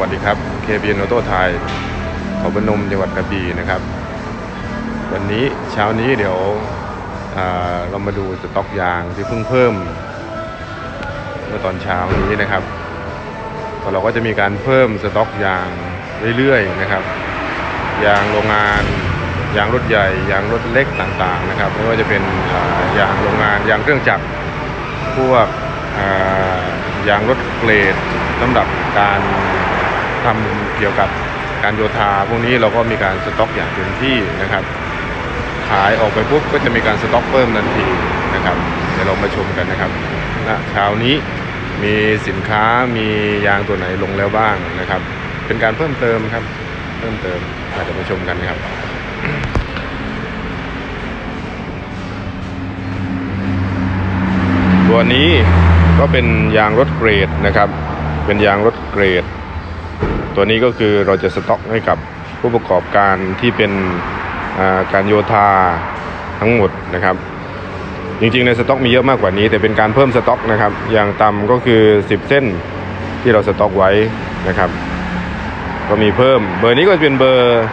วัสดีครับเคบีนอโต้ไทยเขาพนมจังหวัดกระบี่นะครับ วันนี้เช้านี้เดี๋ยวเรามาดูสต็อกยางที่เพิ่งเพิ่ม เมื่อตอนเช้านี้นะครับเราก็จะมีการเพิ่มสต็อกยางเรื่อยๆนะครับ ยางโรงงานยางรถใหญ่ยางรถเล็กต่างๆนะครับไม่ว่าจะเป็นยางโรงงานยางเครื่องจักรพวกยางรถเกรดสำหรับการ ทำเกี่ยวกับการโยธา พวกนี้เราก็มีการสต็อกอย่างเต็มที่นะครับ ขายออกไปปุ๊บก็จะมีการสต็อกเพิ่มทันทีนะครับเดี๋ยวเรามาชมกันนะครับณเช้านี้มีสินค้ามียางตัวไหนลงแล้วบ้างนะครับ เป็นการเพิ่มเติมครับ เพิ่มเติมอาจจะมาชมกันนะครับตัวนี้ก็เป็นยางรถเกรดนะครับ เป็นยางรถเกรด ตัวนี้ก็คือเราจะสต็อกให้กับผู้ประกอบการที่เป็นการโยธาทั้งหมดนะครับ จริงๆในสต็อกมีเยอะมากกว่านี้ แต่เป็นการเพิ่มสต็อกนะครับ อย่างต่ำก็คือ 10 เส้นที่เราสต็อกไว้นะครับ ก็มีเพิ่มเบอร์นี้ก็จะเป็นเบอร์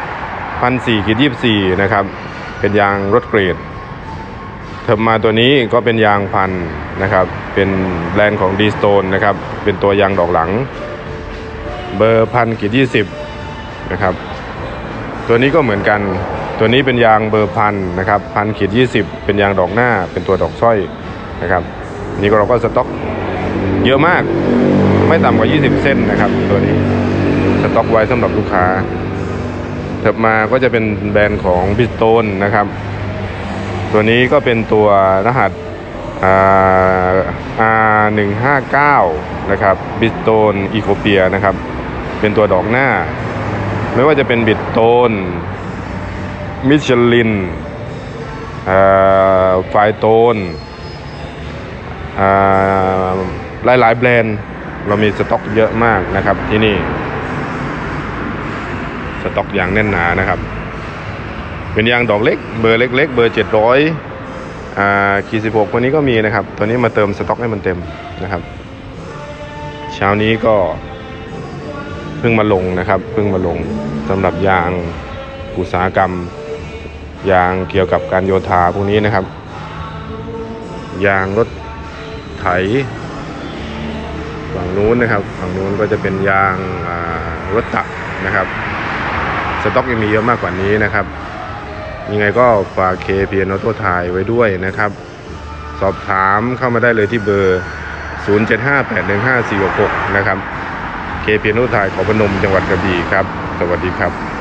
พันสี่ขีดยี่สี่นะครับ เป็นยางรถเกรดเทิมมาตัวนี้ก็เป็นยางพันนะครับ เป็นแบรนด์ของดีสโตนนะครับ เป็นตัวยางดอกหลัง เบอร์พันขีดยี่สิบนะครับ ตัวนี้ก็เหมือนกัน ตัวนี้เป็นยางเบอร์พันนะครับพันขีดยี่สิบเป็นยางดอกหน้า เป็นตัวดอกสร้อยนะครับ นี่ก็เราก็สต็อกเยอะมาก ไม่ต่ำกว่า 20 เส้นนะครับ ตัวนี้สต็อกไว้สำหรับลูกค้าถิบมาก็จะเป็นแบรนด์ของบิสโตนนะครับ ตัวนี้ก็เป็นตัวรหัสอ่า R159 นะครับบิสโตนอีโคเปียนะครับ เป็นตัวดอกหน้า ไม่ว่าจะเป็นบิดโตน มิชลินไฟโตนหลายหลายแบรนด์เรามีสต็อกเยอะมากนะครับที่นี่ สต็อกอย่างแน่นหนานะครับ เป็นยางดอกเล็ก เบอร์เล็ก ๆ เบอร์700อ่าขีด16ตัวนี้ก็มีนะครับ ตัวนี้มาเติมสต็อกให้มันเต็มนะครับ เช้านี้ก็ พิ่งมาลงนะครับ เพิ่งมาลงสำหรับยางอุตสาหกรรม ยางเกี่ยวกับการโยธาพวกนี้นะครับ ยางรถไถฝั่งนู้นนะครับฝั่งนู้นก็จะเป็นยางรถตักนะครับ สต็อกยังมีเยอะมากกว่านี้นะครับ ยังไงก็ฝากเคพีนอโต้ไทยไว้ด้วยนะครับ สอบถามเข้ามาได้เลยที่เบอร์ 075815466 นะครับ เคพีนอโต้ไทยขอพนมจังหวัดกระบี่ครับ สวัสดีครับ